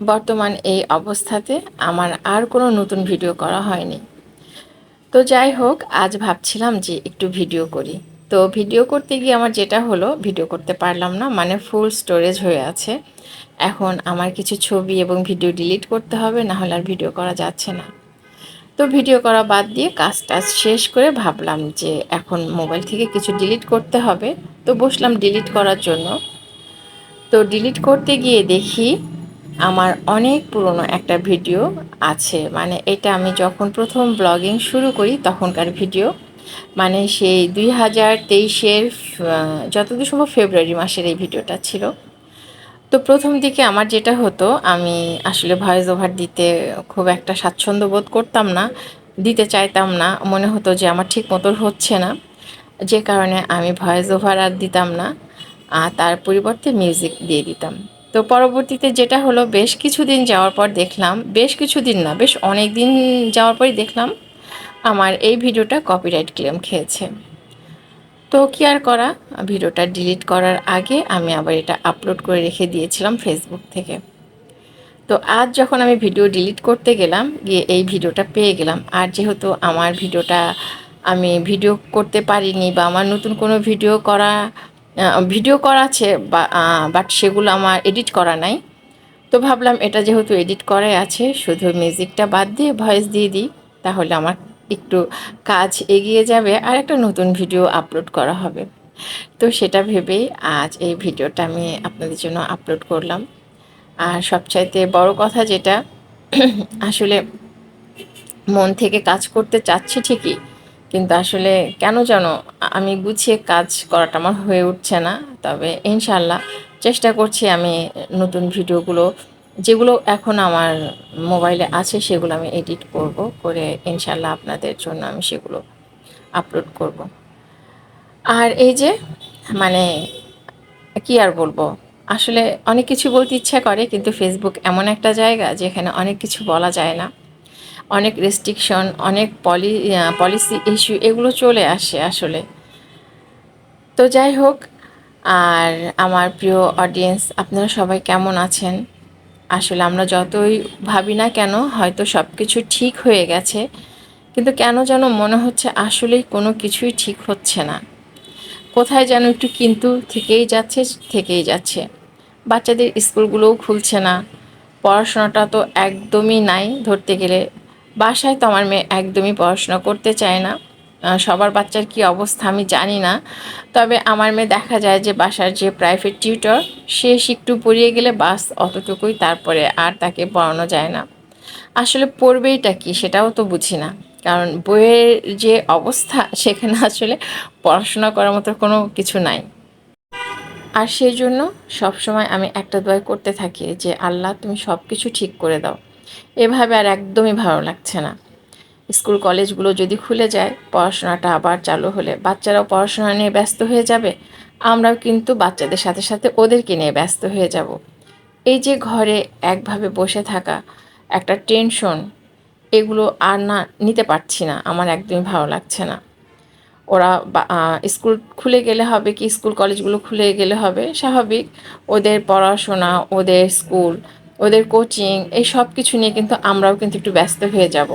বর্তমান এই অবস্থাতে আমার আর কোনো নতুন ভিডিও করা হয়নি। তো যাই হোক, আজ ভাবছিলাম যে একটু ভিডিও করি। তো ভিডিও করতে গিয়ে আমার যেটা হলো, ভিডিও করতে পারলাম না মানে ফুল স্টোরেজ হয়ে আছে। এখন আমার কিছু ছবি এবং ভিডিও ডিলিট করতে হবে, না হলে আর ভিডিও করা যাচ্ছে না। তো ভিডিও করা বাদ দিয়ে কাজ টাজ শেষ করে ভাবলাম যে এখন মোবাইল থেকে কিছু ডিলিট করতে হবে। তো বসলাম ডিলিট করার জন্য। তো ডিলিট করতে গিয়ে দেখি আমার অনেক পুরনো একটা ভিডিও আছে। মানে এটা আমি যখন প্রথম ব্লগিং শুরু করি তখনকার ভিডিও। মানে সেই দুই হাজার তেইশের যতদূর সম্ভব ফেব্রুয়ারি মাসের এই ভিডিওটা ছিল। তো প্রথম দিকে আমার যেটা হতো, আমি আসলে ভয়েস ওভার দিতে খুব একটা স্বাচ্ছন্দ্য বোধ করতাম না, দিতে চাইতাম না, মনে হতো যে আমার ঠিক মতো হচ্ছে না। যে কারণে আমি ভয়েস ওভার আর দিতাম না, আর তার পরিবর্তে মিউজিক দিয়ে দিতাম। তো পরবর্তীতে যেটা হলো, বেশ কিছুদিন যাওয়ার পর দেখলাম, বেশ কিছুদিন না, বেশ অনেক দিন যাওয়ার পরই দেখলাম, আমার এই ভিডিওটা কপিরাইট ক্লেম খেয়েছে। তো কি আর করা, ভিডিওটা ডিলিট করার আগে আমি আবার এটা আপলোড করে রেখে দিয়েছিলাম ফেসবুক থেকে। তো আজ যখন আমি ভিডিও ডিলিট করতে গেলাম, গিয়ে এই ভিডিওটা পেয়ে গেলাম, আর যেহেতু আমার ভিডিওটা আমি ভিডিও করতে পারিনি বা আমার নতুন কোনো ভিডিও করা ভিডিও করা আছে বাট সেগুলো আমার এডিট করা নাই। তো ভাবলাম এটা যেহেতু এডিট করাই আছে, শুধু মিউজিকটা বাদ দিয়ে ভয়েস দিয়ে দিই, তাহলে আমার একটু কাজ এগিয়ে যাবে আর একটা নতুন ভিডিও আপলোড করা হবে। তো সেটা ভেবেই আজ এই ভিডিওটা আমি আপনাদের জন্য আপলোড করলাম। আর সবচাইতে বড় কথা যেটা, আসলে মন থেকে কাজ করতে চাচ্ছি ঠিকই কিন্তু আসলে কেন যেন আমি গুছিয়ে কাজ করাটা আমার হয়ে উঠছে না। তবে ইনশাল্লাহ চেষ্টা করছি আমি নতুন ভিডিওগুলো, যেগুলো এখন আমার মোবাইলে আছে সেগুলো আমি এডিট করব, করে ইনশাল্লাহ আপনাদের জন্য আমি সেগুলো আপলোড করব। আর এই যে মানে কি আর বলব, আসলে অনেক কিছু বলতে ইচ্ছা করে, কিন্তু ফেসবুক এমন একটা জায়গা যেখানে অনেক কিছু বলা যায় না। অনেক রেস্ট্রিকশন অনেক পলি পলিসি ইস্যু এগুলো চলে আসে আসলে। তো যাই হোক, আর আমার প্রিয় অডিয়েন্স আপনারা সবাই কেমন আছেন? আসলে আমরা যতই ভাবি না কেন, হয়তো সব কিছু ঠিক হয়ে গেছে, কিন্তু কেন যেন মনে হচ্ছে আসলেই কোনো কিছুই ঠিক হচ্ছে না। কোথায় যেন একটু কিন্তু থেকেই যাচ্ছে থেকেই যাচ্ছে। বাচ্চাদের স্কুলগুলোও খুলছে না। পড়াশোনাটা তো একদমই নাই ধরতে গেলে। বাসায় তো আমার মেয়ে একদমই পড়াশোনা করতে চায় না। সবার বাচ্চার কি অবস্থা আমি জানি না। তবে আমার মেয়ে দেখা যায় যে বাসার যে প্রাইভেট টিউটর সে একটু পড়িয়ে গেলে বাস অতটুকুই তারপরে আর তাকে পড়ানো যায় না। আসলে পড়বেইটা কি সেটাও তো বুঝি না। কারণ বইয়ের যে অবস্থা, সেখানে আসলে পড়াশোনা করার মতো কোনো কিছু নাই। আর সেই জন্য সবসময় আমি একটা দোয়া করতে থাকি যে, আল্লাহ, তুমি সব কিছু ঠিক করে দাও। এভাবে আর একদমই ভালো লাগছে না। স্কুল কলেজগুলো যদি খুলে যায়, পড়াশোনাটা আবার চালু হলে বাচ্চারাও পড়াশোনা নিয়ে ব্যস্ত হয়ে যাবে। আমরাও কিন্তু বাচ্চাদের সাথে সাথে ওদেরকে নিয়ে ব্যস্ত হয়ে যাব। এই যে ঘরে একভাবে বসে থাকা, একটা টেনশন, এগুলো আর না নিতে পারছি না, আমার একদমই ভালো লাগছে না। ওরা স্কুল খুলে গেলে হবে কি, স্কুল কলেজগুলো খুলে গেলে হবে, স্বাভাবিক। ওদের পড়াশোনা, ওদের স্কুল ওদের কোচিং এই সব কিছু নিয়ে কিন্তু আমরাও কিন্তু একটু ব্যস্ত হয়ে যাব।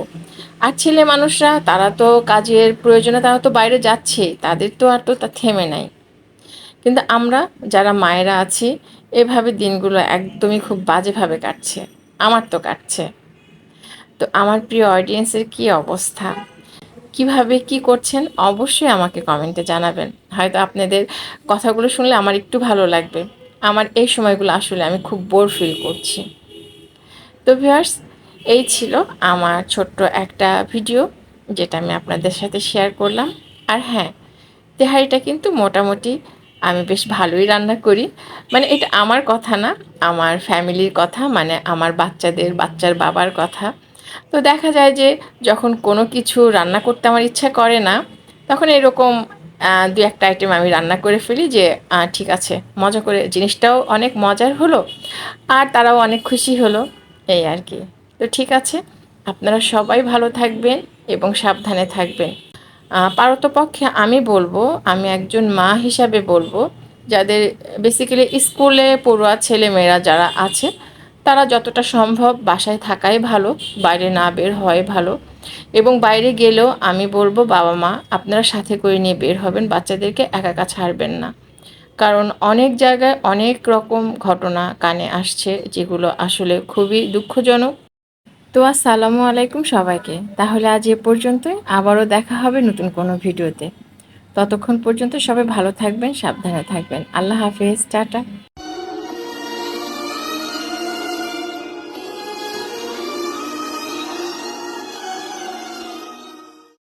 আর ছেলে মানুষরা, তারা তো কাজের প্রয়োজনে তারা তো বাইরে যাচ্ছে, তাদের তো আর তো তা থেমে নাই। কিন্তু আমরা যারা মায়েরা আছি, এভাবে দিনগুলো একদমই খুব বাজেভাবে কাটছে, আমার তো কাটছে। তো আমার প্রিয় অডিয়েন্সের কি অবস্থা? কীভাবে কি করছেন, অবশ্যই আমাকে কমেন্টে জানাবেন। হয়তো আপনাদের কথাগুলো শুনলে আমার একটু ভালো লাগবে। আমার এই সময়গুলো আসলে আমি খুব বোর ফিল করছি। তো ভিউয়ার্স এই ছিল আমার ছোট্ট একটা ভিডিও যেটা আমি আপনাদের সাথে শেয়ার করলাম। আর হ্যাঁ তেহারিটা কিন্তু মোটামুটি আমি বেশ ভালোই রান্না করি। মানে এটা আমার কথা না, আমার ফ্যামিলির কথা মানে আমার বাচ্চাদের, বাচ্চার বাবার কথা। তো দেখা যায় যে যখন কোনো কিছু রান্না করতে আমার ইচ্ছা করে না, তখন এরকম দু একটা আইটেম আমি রান্না করে ফেলি যে ঠিক আছে, মজা করে জিনিসটাও অনেক মজার হলো আর তারাও অনেক খুশি হলো, এই আর কি। তো ঠিক আছে, আপনারা সবাই ভালো থাকবেন এবং সাবধানে থাকবেন। পারতপক্ষে আমি বলব, আমি একজন মা হিসাবে বলব, যাদের বেসিক্যালি স্কুলে পড়ুয়া ছেলে মেয়েরা যারা আছে, তারা যতটা সম্ভব বাসায় থাকাই ভালো, বাইরে না বের হয় ভালো। এবং বাইরে গেলেও আমি বলব, বাবা মা, আপনারা সাথে করে নিয়ে বের হবেন, বাচ্চাদেরকে একা একা ছাড়বেন না। কারণ অনেক জায়গায় অনেক রকম ঘটনা কানে আসছে, যেগুলো আসলে খুবই দুঃখজনক। তো আসসালামু আলাইকুম সবাইকে। তাহলে আজ এ পর্যন্তই। আবারও দেখা হবে নতুন কোনো ভিডিওতে। ততক্ষণ পর্যন্ত সবাই ভালো থাকবেন, সাবধানে থাকবেন। আল্লাহ হাফেজ, টাটা।